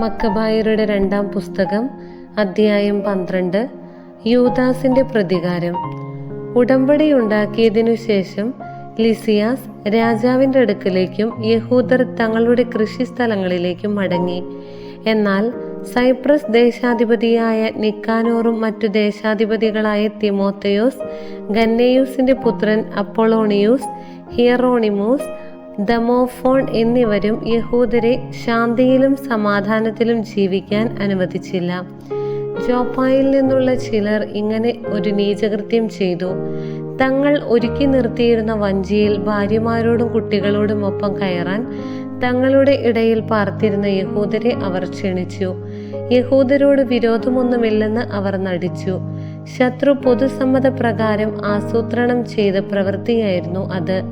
മക്കബായരുടെ രണ്ടാം പുസ്തകം അധ്യായം പന്ത്രണ്ട് യൂദാസിന്റെ പ്രതികാരം. ഉടമ്പടി ഉണ്ടാക്കിയതിനു ശേഷം ലിസിയാസ് രാജാവിന്റെ അടുക്കലേക്കും യഹൂദർ തങ്ങളുടെ കൃഷിസ്ഥലങ്ങളിലേക്കും മടങ്ങി. എന്നാൽ സൈപ്രസ് ദേശാധിപതിയായ നിക്കാനോറും മറ്റു ദേശാധിപതികളായ തിമോത്തയോസ് ഗന്നേയൂസിന്റെ പുത്രൻ അപ്പോളോണിയൂസ് ഹിയറോണിമൂസ് ദമോഫോൺ എന്നിവരും യഹൂദരെ ശാന്തിയിലും സമാധാനത്തിലും ജീവിക്കാൻ അനുവദിച്ചില്ല. ജോപ്പായിൽ നിന്നുള്ള ചിലർ ഇങ്ങനെ ഒരു നീചകൃത്യം ചെയ്തു. തങ്ങൾ ഒരുക്കി നിർത്തിയിരുന്ന വഞ്ചിയിൽ ഭാര്യമാരോടും കുട്ടികളോടും ഒപ്പം കയറാൻ തങ്ങളുടെ ഇടയിൽ പാർത്തിരുന്ന യഹൂദരെ അവർ ക്ഷണിച്ചു. യഹൂദരോട് വിരോധമൊന്നുമില്ലെന്ന് അവർ നടിച്ചു. ശത്രു പൊതുസമ്മത പ്രകാരം ആസൂത്രണം ചെയ്ത പ്രവൃത്തിയായിരുന്നു അത്.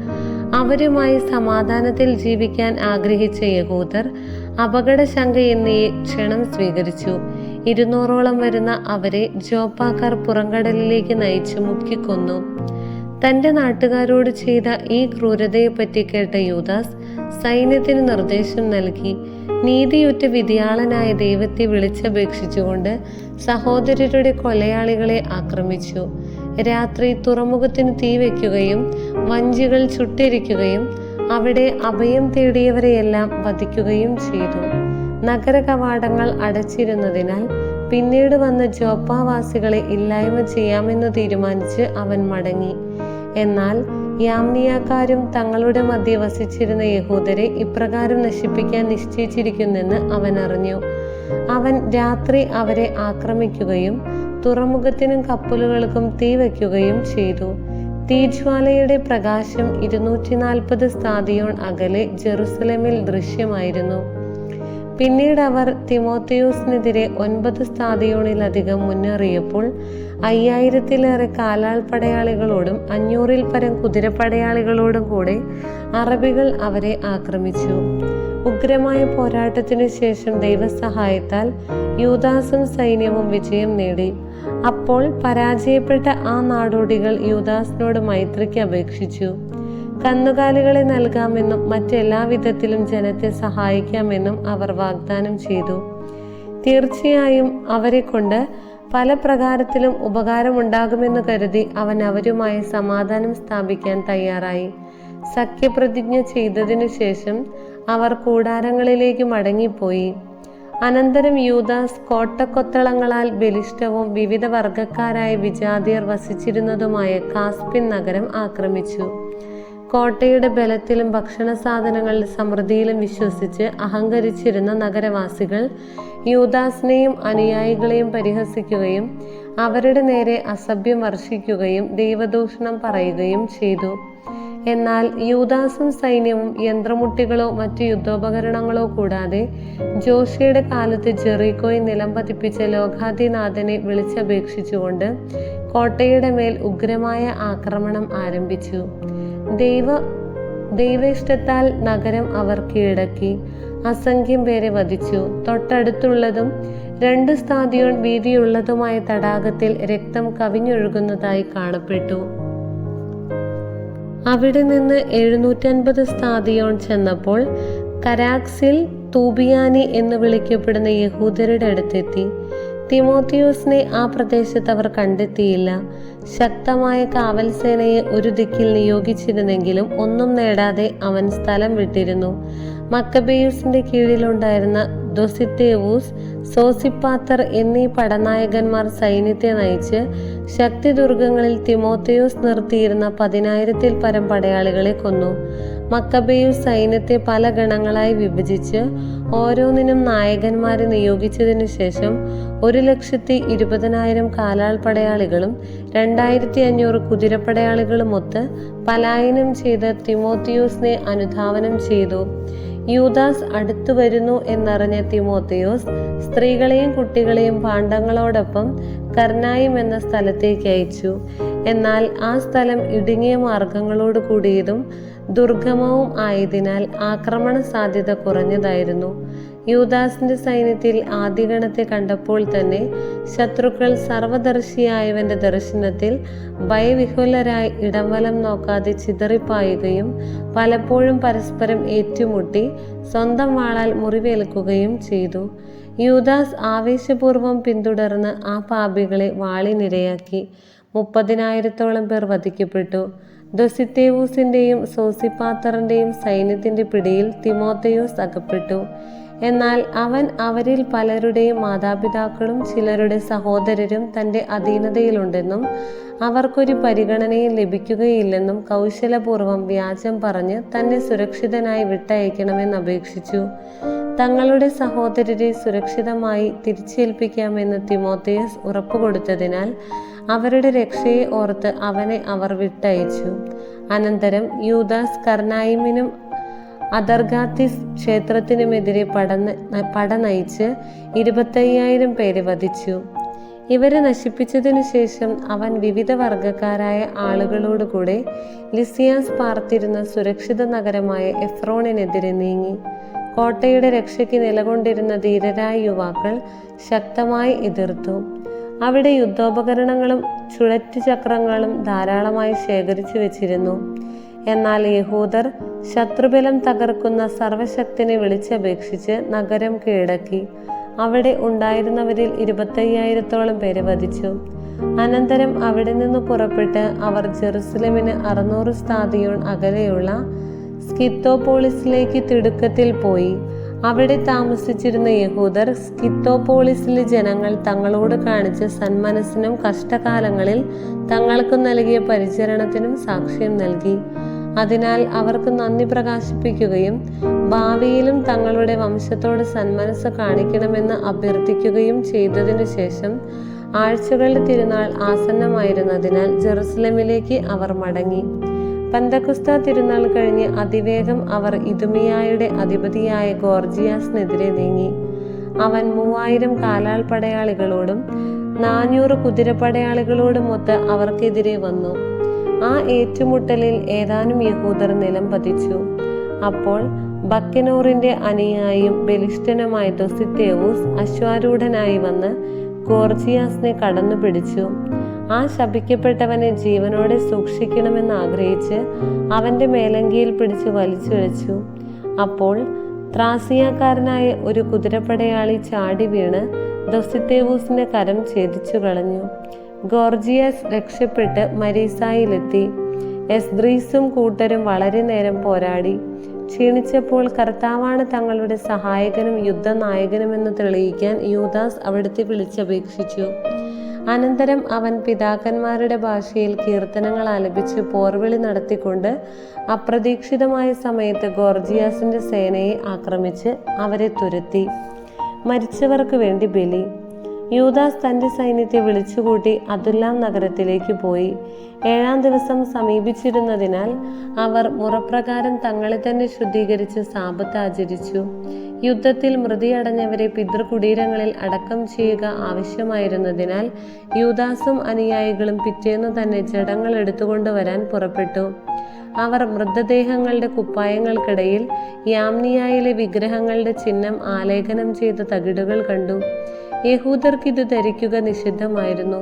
അവരുമായി സമാധാനത്തിൽ ജീവിക്കാൻ ആഗ്രഹിച്ച യഹൂദർ അപകടശങ്ക എന്നീ ക്ഷണം സ്വീകരിച്ചു. ഇരുന്നൂറോളം വരുന്ന അവരെ ജോപ്പാക്കാർ പുറംകടലിലേക്ക് നയിച്ചു മുക്കിക്കൊന്നു. തന്റെ നാട്ടുകാരോട് ചെയ്ത ഈ ക്രൂരതയെപ്പറ്റി കേട്ട യൂദാസ് സൈന്യത്തിന് നിർദ്ദേശം നൽകി. നീതിയുറ്റ വിധിയാളനായ ദൈവത്തെ വിളിച്ചപേക്ഷിച്ചുകൊണ്ട് സഹോദരരുടെ കൊലയാളികളെ ആക്രമിച്ചു. രാത്രി തുറമുഖത്തിന് തീ വയ്ക്കുകയും വഞ്ചികൾ ചുട്ടിരിക്കുകയും അവിടെ അഭയം തേടിയവരെയെല്ലാം വധിക്കുകയും ചെയ്തു. നഗര കവാടങ്ങൾ അടച്ചിരുന്നതിനാൽ പിന്നീട് വന്ന ജോപ്പാവാസികളെ ഇല്ലായ്മ ചെയ്യാമെന്ന് തീരുമാനിച്ച് അവൻ മടങ്ങി. എന്നാൽ യാമ്നിയാക്കാരും തങ്ങളുടെ മധ്യ വസിച്ചിരുന്ന യഹൂദരെ ഇപ്രകാരം നശിപ്പിക്കാൻ നിശ്ചയിച്ചിരിക്കുന്നെന്ന് അവൻ അറിഞ്ഞു അവൻ രാത്രി അവരെ ആക്രമിക്കുകയും തുറമുഖത്തിനും കപ്പലുകൾക്കും തീ വയ്ക്കുകയും ചെയ്തു. തീജ്വാലയുടെ പ്രകാശം ഇരുന്നൂറ്റി നാൽപ്പത് സ്ഥാതിയോൺ അകലെ ജെറുസലമിൽ ദൃശ്യമായിരുന്നു. പിന്നീട് അവർ തിമോത്തിയൂസിനെതിരെ ഒൻപത് സ്ഥാതിയോണിലധികം മുന്നേറിയപ്പോൾ അയ്യായിരത്തിലേറെ കാലാൾ പടയാളികളോടും അഞ്ഞൂറിൽ പരം കുതിരപ്പടയാളികളോടും കൂടെ അറബികൾ അവരെ ആക്രമിച്ചു. ഉഗ്രമായ പോരാട്ടത്തിനു ശേഷം ദൈവസഹായത്താൽ യൂദാസും സൈന്യവും വിജയം നേടി. അപ്പോൾ പരാജയപ്പെട്ട ആ നാടോടികൾ യൂദാസിനോട് മൈത്രിക്ക് അപേക്ഷിച്ചു. കന്നുകാലികളെ നൽകാമെന്നും മറ്റെല്ലാ വിധത്തിലും ജനത്തെ സഹായിക്കാമെന്നും അവർ വാഗ്ദാനം ചെയ്തു. തീർച്ചയായും അവരെ കൊണ്ട് പല പ്രകാരത്തിലും ഉപകാരമുണ്ടാകുമെന്ന് കരുതി അവൻ അവരുമായി സമാധാനം സ്ഥാപിക്കാൻ തയ്യാറായി. സഖ്യപ്രതിജ്ഞ ചെയ്തതിനു ശേഷം അവർ കൂടാരങ്ങളിലേക്ക് മടങ്ങിപ്പോയി. അനന്തരം യൂദാസ് കോട്ടക്കൊത്തളങ്ങളാൽ ബലിഷ്ഠവും വിവിധ വർഗക്കാരായ വിജാതിയർ വസിച്ചിരുന്നതുമായ കാസ്പിൻ നഗരം ആക്രമിച്ചു. കോട്ടയുടെ ബലത്തിലും ഭക്ഷണ സാധനങ്ങളുടെ സമൃദ്ധിയിലും വിശ്വസിച്ച് അഹങ്കരിച്ചിരുന്ന നഗരവാസികൾ യൂദാസിനെയും അനുയായികളെയും പരിഹസിക്കുകയും അവരുടെ നേരെ അസഭ്യം വർഷിക്കുകയും ദൈവദൂഷണം പറയുകയും ചെയ്തു. എന്നാൽ യൂദാസും സൈന്യവും യന്ത്രമുട്ടികളോ മറ്റു യുദ്ധോപകരണങ്ങളോ കൂടാതെ ജോഷിയുടെ കാലത്ത് ജെറീക്കോയിൽ നിലം പതിപ്പിച്ച ലോകാദിനാഥനെ വിളിച്ചപേക്ഷിച്ചുകൊണ്ട് കോട്ടയുടെ മേൽ ഉഗ്രമായ ആക്രമണം ആരംഭിച്ചു. ദൈവ ദൈവേഷ്ടത്താൽ നഗരം അവർ കീഴടക്കി അസംഖ്യം പേരെ വധിച്ചു. തൊട്ടടുത്തുള്ളതും രണ്ട് സ്ഥാതിയോൺ വീതിയുള്ളതുമായ തടാകത്തിൽ രക്തം കവിഞ്ഞൊഴുകുന്നതായി കാണപ്പെട്ടു. അവിടെ നിന്ന് എഴുന്നൂറ്റൻപത് സ്ഥാതിയോൺ ചെന്നപ്പോൾ കരാക്സിൽ തൂബിയാനി എന്ന് വിളിക്കപ്പെടുന്ന യഹൂദരുടെ അടുത്തെത്തി. തിമോത്തിയോസിനെ ആ പ്രദേശത്ത് അവർ കണ്ടെത്തിയില്ല. ശക്തമായ കാവൽ സേനയെ ഒരു ദിക്കിൽ നിയോഗിച്ചിരുന്നെങ്കിലും ഒന്നും നേടാതെ അവൻ സ്ഥലം വിട്ടിരുന്നു. മക്കബേയൂസിന്റെ കീഴിലുണ്ടായിരുന്ന ദൊസിത്തേവൂസ് സോസിപ്പാത്തർ എന്നീ പടനായകന്മാർ സൈന്യത്തെ നയിച്ച് ശക്തിദുർഗങ്ങളിൽ തിമോത്തയോസ് നിർത്തിയിരുന്ന പതിനായിരത്തിൽ പരം പടയാളികളെ കൊന്നു. മക്കബേയൂസ് സൈന്യത്തെ പല ഗണങ്ങളായി വിഭജിച്ച് ഓരോന്നിനും നായകന്മാരെ നിയോഗിച്ചതിനു ശേഷം ഒരു ലക്ഷത്തി ഇരുപതിനായിരം കാലാൾ പടയാളികളും രണ്ടായിരത്തി അഞ്ഞൂറ് കുതിരപ്പടയാളികളുമൊത്ത് പലായനം ചെയ്ത് തിമോത്തിയൂസിനെ അനുധാവനം ചെയ്തു. യൂദാസ് അടുത്തു വരുന്നു എന്നറിഞ്ഞ തിമോത്തിയോസ് സ്ത്രീകളെയും കുട്ടികളെയും പാണ്ഡങ്ങളോടൊപ്പം കർണായും എന്ന സ്ഥലത്തേക്ക് അയച്ചു. എന്നാൽ ആ സ്ഥലം ഇടുങ്ങിയ മാർഗങ്ങളോട് കൂടിയതും ദുർഗമവും ആയതിനാൽ ആക്രമണ സാധ്യത കുറഞ്ഞതായിരുന്നു. യൂദാസിന്റെ സൈന്യത്തിൽ ആദ്യഗണത്തെ കണ്ടപ്പോൾ തന്നെ ശത്രുക്കൾ സർവദർശിയായവന്റെ ദർശനത്തിൽ ഭയവിഹുലരായി ഇടംവലം നോക്കാതെ ചിതറിപ്പായുകയും പലപ്പോഴും പരസ്പരം ഏറ്റുമുട്ടി സ്വന്തം വാളാൽ മുറിവേൽക്കുകയും ചെയ്തു. യൂദാസ് ആവേശപൂർവം പിന്തുടർന്ന് ആ പാപികളെ വാളിനിരയാക്കി മുപ്പതിനായിരത്തോളം പേർ വധിക്കപ്പെട്ടു. ദൊസിത്തേവൂസിന്റെയും സോസിപ്പാത്തറിന്റെയും സൈന്യത്തിന്റെ പിടിയിൽ തിമോത്തയോസ് അകപ്പെട്ടു. എന്നാൽ അവൻ അവരിൽ പലരുടെയും മാതാപിതാക്കളും ചിലരുടെ സഹോദരരും തന്റെ അധീനതയിലുണ്ടെന്നും അവർക്കൊരു പരിഗണനയും ലഭിക്കുകയില്ലെന്നും കൗശലപൂർവം വ്യാജം പറഞ്ഞ് തന്നെ സുരക്ഷിതനായി വിട്ടയക്കണമെന്ന് അപേക്ഷിച്ചു. തങ്ങളുടെ സഹോദരരെ സുരക്ഷിതമായി തിരിച്ചേൽപ്പിക്കാമെന്ന് തിമോത്തേയസ് ഉറപ്പുകൊടുത്തതിനാൽ അവരുടെ രക്ഷയെ ഓർത്ത് അവനെ അവർ വിട്ടയച്ചു. അനന്തരം യൂദാസ് കർണായിമിനും അദർഗാത്തിസ് ക്ഷേത്രത്തിനുമെതിരെ പടന്ന് പട നയിച്ച് ഇരുപത്തയ്യായിരം പേരെ വധിച്ചു. ഇവരെ നശിപ്പിച്ചതിനു ശേഷം അവൻ വിവിധ വർഗക്കാരായ ആളുകളോടുകൂടെ ലിസിയാസ് പാർത്തിരുന്ന സുരക്ഷിത നഗരമായ എഫ്രോണിനെതിരെ നീങ്ങി. കോട്ടയുടെ രക്ഷയ്ക്ക് നിലകൊണ്ടിരുന്ന ധീരരായ യുവാക്കൾ ശക്തമായി എതിർത്തു. അവിടെ യുദ്ധോപകരണങ്ങളും ചുഴറ്റുചക്രങ്ങളും ധാരാളമായി ശേഖരിച്ചു വെച്ചിരുന്നു. എന്നാൽ യഹൂദർ ശത്രുബലം തകർക്കുന്ന സർവശക്തിനെ വിളിച്ചപേക്ഷിച്ച് നഗരം കീഴടക്കി. അവിടെ ഉണ്ടായിരുന്നവരിൽ ഇരുപത്തയ്യായിരത്തോളം പേരെ വധിച്ചു. അനന്തരം അവിടെ നിന്ന് പുറപ്പെട്ട് അവർ ജെറുസലമിന് അറുന്നൂറ് സ്ഥാതിയോൺ അകലെയുള്ള സ്കിത്തോപോളിസിലേക്ക് തിടുക്കത്തിൽ പോയി. അവിടെ താമസിച്ചിരുന്ന യഹൂദർ സ്കിത്തോപോളിസിലെ ജനങ്ങൾ തങ്ങളോട് കാണിച്ച സന്മനസ്സിനും കഷ്ടകാലങ്ങളിൽ തങ്ങൾക്ക് നൽകിയ പരിചരണത്തിനും സാക്ഷ്യം നൽകി. അതിനാൽ അവർക്ക് നന്ദി പ്രകാശിപ്പിക്കുകയും ഭാവിയിലും തങ്ങളുടെ വംശത്തോട് സന്മനസ് കാണിക്കണമെന്ന് അഭ്യർത്ഥിക്കുകയും ചെയ്തതിനു ശേഷം ആഴ്ചകളുടെ തിരുനാൾ ആസന്നമായിരുന്നതിനാൽ ജെറുസലമിലേക്ക് അവർ മടങ്ങി. പന്തക്കുസ്ത തിരുനാൾ കഴിഞ്ഞ് അതിവേഗം അവർ ഇതുമിയായുടെ അധിപതിയായ ഗോർജിയാസിനെതിരെ നീങ്ങി. അവൻ മൂവായിരം കാലാൾ പടയാളികളോടും നാനൂറ് കുതിരപ്പടയാളികളോടുമൊത്ത് അവർക്കെതിരെ വന്നു. ആ ഏറ്റുമുട്ടലിൽ ഏതാനും യഹൂദർ നിലം പതിച്ചു. അപ്പോൾ ബക്കനോറിന്റെ അനിയായും ബലിഷ്ഠനുമായ ദൊസിത്തേവൂസ് അശ്വാരൂഢനായി വന്ന് ഗോർജിയാസിനെ കടന്നു പിടിച്ചു ആ ശപിക്കപ്പെട്ടവനെ ജീവനോടെ സൂക്ഷിക്കണമെന്ന് ആഗ്രഹിച്ച് അവന്റെ മേലങ്കിയിൽ പിടിച്ച് വലിച്ചൊഴിച്ചു. അപ്പോൾ ത്രാസിയാക്കാരനായ ഒരു കുതിരപ്പടയാളി ചാടി വീണ് ദൊസിത്തേവൂസിന്റെ കരം ഛേദിച്ചു കളഞ്ഞു ഗോർജിയസ് രക്ഷപ്പെട്ട് മരീസായിലെത്തി. എസ്ദ്രീസും കൂട്ടരും വളരെ നേരം പോരാടി. ക്ഷീണിച്ചപ്പോൾ കർത്താവാണ് തങ്ങളുടെ സഹായകനും യുദ്ധനായകനുമെന്ന് തെളിയിക്കാൻ യൂദാസ് അവിടുത്തെ വിളിച്ചപേക്ഷിച്ചു. അനന്തരം അവൻ പിതാക്കന്മാരുടെ ഭാഷയിൽ കീർത്തനങ്ങൾ ആലപിച്ച് പോർവിളി നടത്തിക്കൊണ്ട് അപ്രതീക്ഷിതമായ സമയത്ത് ഗോർജിയാസിന്റെ സേനയെ ആക്രമിച്ച് അവരെ തുരത്തി. മരിച്ചവർക്ക് വേണ്ടി ബലി. യൂദാസ് തന്റെ സൈന്യത്തെ വിളിച്ചുകൂട്ടി അതുല്ലാം നഗരത്തിലേക്ക് പോയി. ഏഴാം ദിവസം സമീപിച്ചിരുന്നതിനാൽ അവർ മുറപ്രകാരം തങ്ങളെ തന്നെ ശുദ്ധീകരിച്ച് സാപത്ത് ആചരിച്ചു. യുദ്ധത്തിൽ മൃതിയടഞ്ഞവരെ പിതൃകുടീരങ്ങളിൽ അടക്കം ചെയ്യുക ആവശ്യമായിരുന്നതിനാൽ യൂദാസും അനുയായികളും പിറ്റേന്ന് തന്നെ ജടങ്ങൾ എടുത്തുകൊണ്ടുവരാൻ പുറപ്പെട്ടു. അവർ മൃതദേഹങ്ങളുടെ കുപ്പായങ്ങൾക്കിടയിൽ യാംനിയായിലെ വിഗ്രഹങ്ങളുടെ ചിഹ്നം ആലേഖനം ചെയ്ത തകിടുകൾ കണ്ടു. യഹൂദർക്ക് ഇത് ധരിക്കുക നിഷിദ്ധമായിരുന്നു.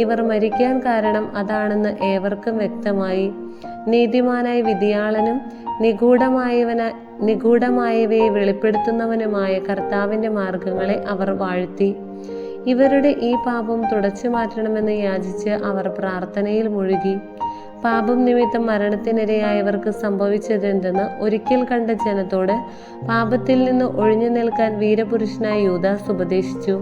ഇവർ മരിക്കാൻ കാരണം അതാണെന്ന് ഏവർക്കും വ്യക്തമായി. നീതിമാനായ വിധിയാളനും നിഗൂഢമായവന നിഗൂഢമായവയെ വെളിപ്പെടുത്തുന്നവനുമായ കർത്താവിന്റെ മാർഗങ്ങളെ അവർ വാഴ്ത്തി. ഇവരുടെ ഈ പാപം തുടച്ചു മാറ്റണമെന്ന് യാചിച്ച് അവർ പ്രാർത്ഥനയിൽ മുഴുകി. പാപം നിമിത്തം മരണത്തിനിരയായവർക്ക് സംഭവിച്ചതെന്തെന്ന് ഒരിക്കൽ കണ്ട ജനത്തോട് പാപത്തിൽ നിന്ന് ഒഴിഞ്ഞു നിൽക്കാൻ വീരപുരുഷനായ യൂദാസ് ഉപദേശിച്ചു.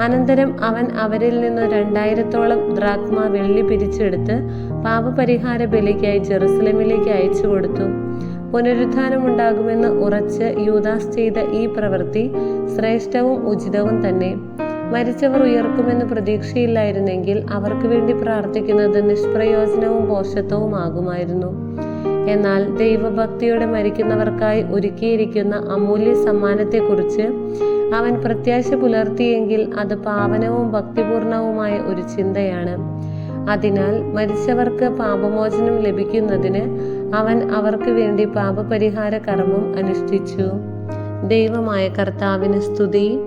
അനന്തരം അവൻ അവരിൽ നിന്ന് രണ്ടായിരത്തോളം ദ്രാത്മ വെള്ളി പിരിച്ചെടുത്ത് പാപപരിഹാര ബലിക്കായി ജെറുസലമിലേക്ക് അയച്ചു കൊടുത്തു. പുനരുദ്ധാനമുണ്ടാകുമെന്ന് ഉറച്ച് യൂദാസ് ചെയ്ത ഈ പ്രവൃത്തി ശ്രേഷ്ഠവും ഉചിതവും തന്നെ. മരിച്ചവർ ഉയർക്കുമെന്ന് പ്രതീക്ഷയില്ലായിരുന്നെങ്കിൽ അവർക്ക് വേണ്ടി പ്രാർത്ഥിക്കുന്നത് നിഷ്പ്രയോജനവും പോഷത്വവുമാകുമായിരുന്നു. എന്നാൽ ദൈവഭക്തിയോടെ മരിക്കുന്നവർക്കായി ഒരുക്കിയിരിക്കുന്ന അമൂല്യ സമ്മാനത്തെക്കുറിച്ച് അവൻ പ്രത്യാശ പുലർത്തിയെങ്കിൽ അത് പാവനവും ഭക്തിപൂർണവുമായ ഒരു ചിന്തയാണ്. അതിനാൽ മരിച്ചവർക്ക് പാപമോചനം ലഭിക്കുന്നതിന് അവൻ അവർക്ക് വേണ്ടി പാപപരിഹാര കർമ്മം അനുഷ്ഠിച്ചു. ദൈവമായ കർത്താവിന് സ്തുതി.